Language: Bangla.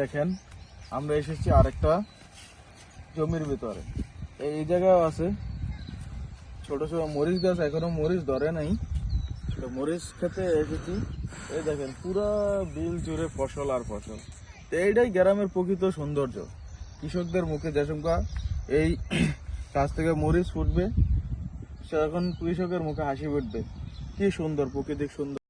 দেখেন, আমরা এসেছি আরেকটা জমির ভিতরে। এই জায়গায় আছে। ছোট ছোট মরিচ গাছ, এখনও মরিচ ধরে নাই। মরিচ খেতে এসেছি। এই দেখেন, পুরা বিল জুড়ে ফসল আর ফসল। তো এইটাই গ্রামের প্রকৃত সৌন্দর্য। কৃষকদের মুখে যেসংখ্যা এই গাছ থেকে মরিচ ফুটবে সেরকম কৃষকের মুখে হাসি ফুটবে। কি সুন্দর প্রকৃতিক সুন্দর।